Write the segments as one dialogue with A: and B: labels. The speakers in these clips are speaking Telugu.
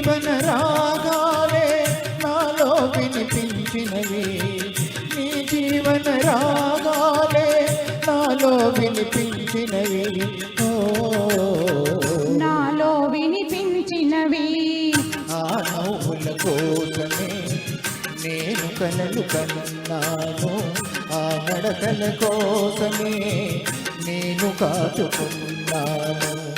A: జీవన రాగాలే నాలో వినిపించినవి. నీ జీవన రాగాలే నాలో వినిపించినవి. ఓ.
B: నాలో వినిపించినవి.
A: ఆ నవ్వుల కోసమే నేను కలలు కన్నాను. ఆ నడకల కోసమే నేను కాచుకున్నాను.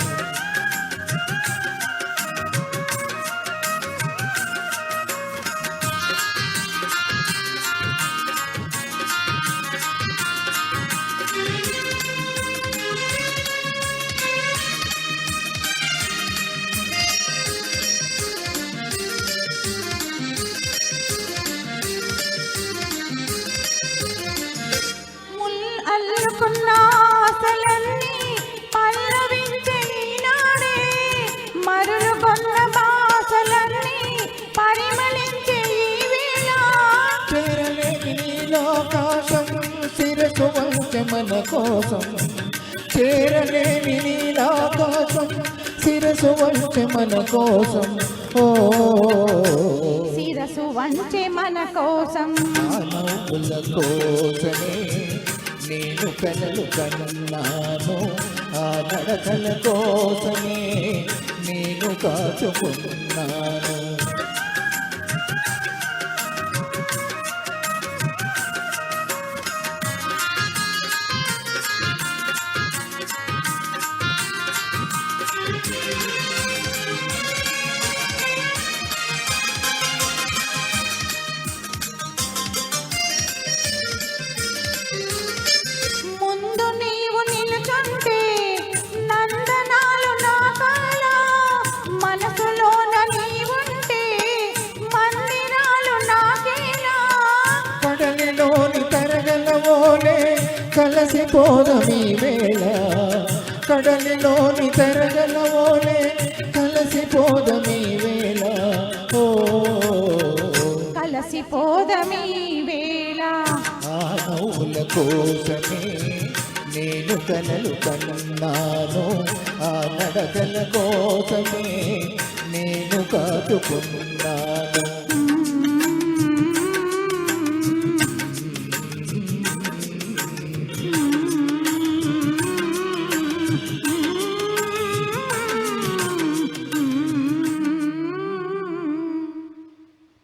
A: చేరలేని మన కోసం. చేరలేని నీలాకాశం శిరసు వంచ మన కోసం. ఓ
B: శిరసు వంచే మన కోసం.
A: ఆ నవ్వుల కోసమే నేను కలలు కన్నాను ఆ నడకల కోసమే నేను కాచుకున్నాను. కలసిపోదమీ వేళ. కడలిలోని తరగలవోలే కలసిపోదమీ వేళ. ఓ.
B: కలసిపోదమీ వేళ.
A: ఆ నవ్వుల కోసమే నేను కలలు కన్నాను. ఆ నడకల కోసమే నేను కాచుకున్నాను